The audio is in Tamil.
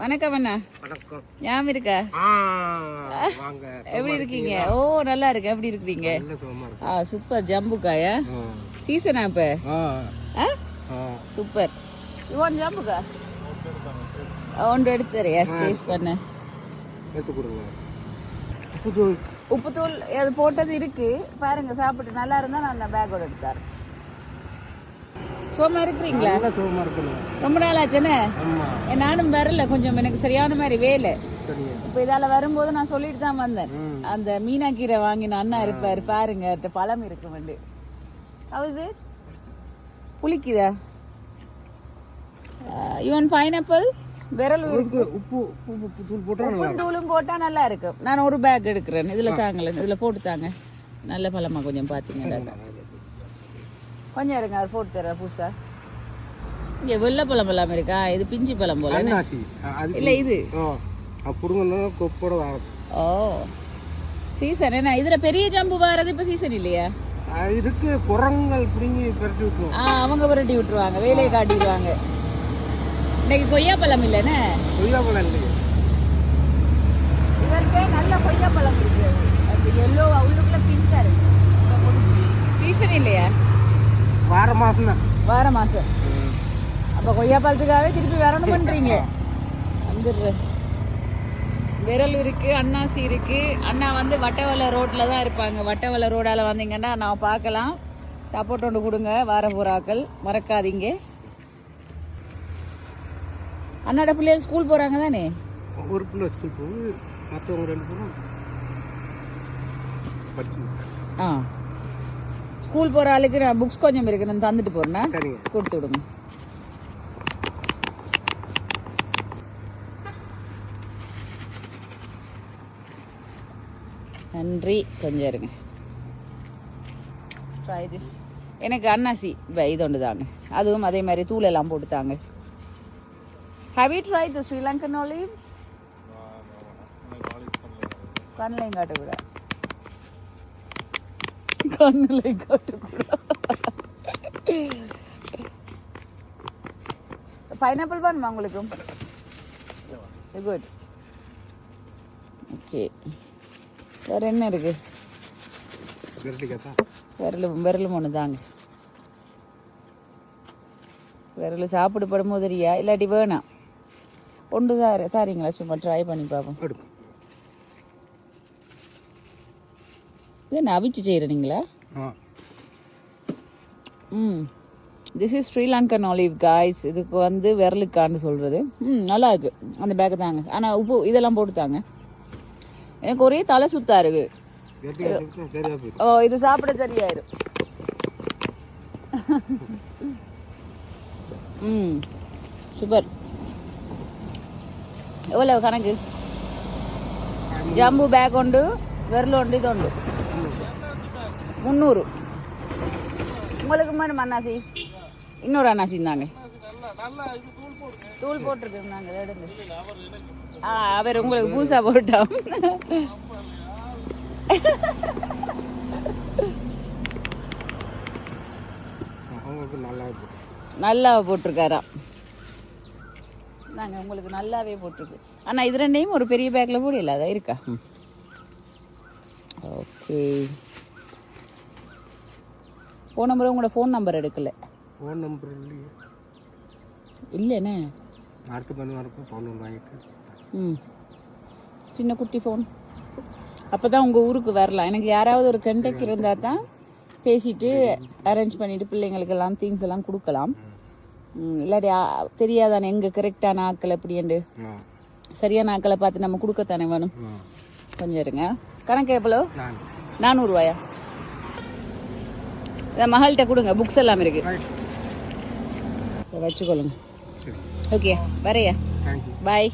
வணக்கம் அண்ணா. வணக்கம். ஞாபகம் இருக்கா? எப்படி இருக்கீங்க? ஓ நல்லா இருக்கு எப்படி இருக்கிறீங்க? நல்ல சுகமா இருக்கு ஆ சூப்பர் ஜம்புக்காயா. சீசனா இப்ப? சூப்பர் வாண்ட் ஜம்புக்கா? ஒன்று எடுத்துறியா டேஸ்ட் பண்ண. எடுத்து கொடுங்க. புது உப்புத்தூள் அது போட்டது இருக்கு. பாருங்க சாப்பிட்டு நல்லா இருந்தா நான் பேக்கோட எடுத்தாரு சோமா இருக்கிறீங்களா? நல்ல சுகமா இருக்கணும் ரொம்ப நாள் ஆச்சுன்னு நானும் வரல. கொஞ்சம் எனக்கு சரியான மாதிரி வேலை. இப்போ இதால வரும்போது நான் சொல்லிட்டு தான் வந்தேன். அந்த மீனாக்கீரை வாங்கின அண்ணா இருப்பாரு பாருங்க. பழம் இருக்கு வந்து ஹவுஸ் புளிக்குதா? ஈவன் பைனாப்பிள் விரல் உப்பு தூளும் போட்டா நல்லா இருக்கும். நான் ஒரு பேக் எடுக்கிறேன். இதுல தாங்கல. இதுல போட்டு தாங்க. நல்ல பழமா கொஞ்சம் பாத்தீங்கன்னா. கொஞ்சம் இருங்க அது போட்டு தரேன் புதுசா. இங்க வெள்ளை பழம் எல்லாம் இருக்கா? இது பிஞ்சு பழம் போல. இல்ல இது. ஓ சீசன் என்ன? இதுல பெரிய ஜம்பு வாரது இப்ப சீசன் இல்லையா? இதுக்கு குரங்கள் பிடுங்கி பெரட்டி விட்டுரும் ஆ அவங்க புரட்டி விட்டுருவாங்க. வேலையை காட்டிடுவாங்க. இன்னைக்கு கொய்யா பழம் இல்லைன்னு கொய்யா பழம் இல்லையே. இவருக்கு நல்ல கொய்யா பழம் இருக்கு. அது எல்லோ உள்ளுக்குள்ள பிங்கா இருக்கு. சீசன் இல்லையா? வார மாசம் தான் வார மாசம். அப்ப கொய்யா பழத்துக்காகவே திருப்பி வரணும் பண்றீங்க. வந்துடுறேன். விரல் இருக்கு அண்ணாசி இருக்கு. அண்ணா வந்து வட்டவலை ரோட்ல தான் இருப்பாங்க. வட்டவலை ரோடால வந்தீங்கன்னா நான் பார்க்கலாம். சப்போர்ட் ஒன்று கொடுங்க வார போறாக்கள் மறக்காதீங்க. அண்ணாட பிள்ளைகள் ஸ்கூல் போறாங்க தானே? ஒரு பிள்ளை ஸ்கூல் போகுது. மற்றவங்க ரெண்டு பேரும் படிச்சு ஆ. ஸ்கூல் போற ஆளுக்கு நான் புக்ஸ் கொஞ்சம் இருக்கு. நான் தந்துட்டு சரிங்க. கொடுத்து விடுங்க. நன்றி. கொஞ்சம் இருங்க. ட்ரை திஸ் எனக்கு அன்னாசி வே- இது ஒன்று தாங்க. அதுவும் அதே மாதிரி தூள் எல்லாம் போட்டு தாங்க. Have you try the Sri Lankan olives கண்ணிலையும் காட்டக்கூடாது கண்ணிலையும் காட்டக்கூடாது பைனாப்பிள் பண்ணுமா உங்களுக்கு? குட் ஓகே வேறு என்ன இருக்கு? விரல் விரல் ஒன்று தாங்க. விரல் சாப்பிடு படும் தெரியா இல்லாட்டி வேணாம். ஒன்று தார தாரீங்களா? சும்மா ட்ரை பண்ணி பார்ப்போம் இது என்ன அவிச்சு செய்கிறீங்களா ம். This is Sri Lankan olive guys இதுக்கு வந்து விரலுக்கான்னு சொல்கிறது ம் நல்லா இருக்கு. அந்த பேக்கு தாங்க. ஆனால் உப்பு இதெல்லாம் போட்டு தாங்க. எனக்கு ஒரே தலை சுத்தா இருக்கு. ஓ இது சாப்பிட சரியாயிரும். ம் சூப்பர். எவ்வளோ கணக்கு? ஜம்பு பேக் உண்டு விரல் உண்டு இது உண்டு. முந்நூறு. உங்களுக்கு மேடம் அண்ணாசி? இன்னொரு அண்ணாசி இருந்தாங்க. தூள் போட்டிருக்குறாங்க எடுங்க. ஆ அவர் உங்களுக்கு பூசா போட்டோம் நல்லா போட்டிருக்காராம் நாங்கள் உங்களுக்கு நல்லாவே போட்டிருக்கு. ஆனால் இது ரெண்டையும் ஒரு பெரிய பேக்கில் போடல அதான் இருக்கா? ஓகே போன முறை உங்களோட ஃபோன் நம்பர் எடுக்கல. ஃபோன் நம்பர் இல்லையே. இல்லைண்ணே. அடுத்த பண்ண வரப்போ ஃபோன் நம்பர் வாங்கிட்டு. ம். சின்ன குட்டி ஃபோன் அப்போ தான் உங்கள் ஊருக்கு வரலாம். எனக்கு யாராவது ஒரு கண்டக்ட் இருந்தால் தான் பேசிட்டு அரேஞ்ச் பண்ணிட்டு பிள்ளைங்களுக்கெல்லாம் திங்ஸ் எல்லாம் கொடுக்கலாம். இல்லாட்டி தெரியாதானே எங்கே கரெக்டான ஆக்கள் எப்படின்ட்டு சரியான ஆக்களை பார்த்து நம்ம கொடுக்கத்தானே வேணும். கொஞ்சம் இருங்க. கணக்கு எவ்வளோ நான் நானூறுரூவாயா இதை மகள்கிட்ட கொடுங்க புக்ஸ் எல்லாம் இருக்கு. வச்சுக்கொள்ளுங்க. ஓகே வரையா. பாய்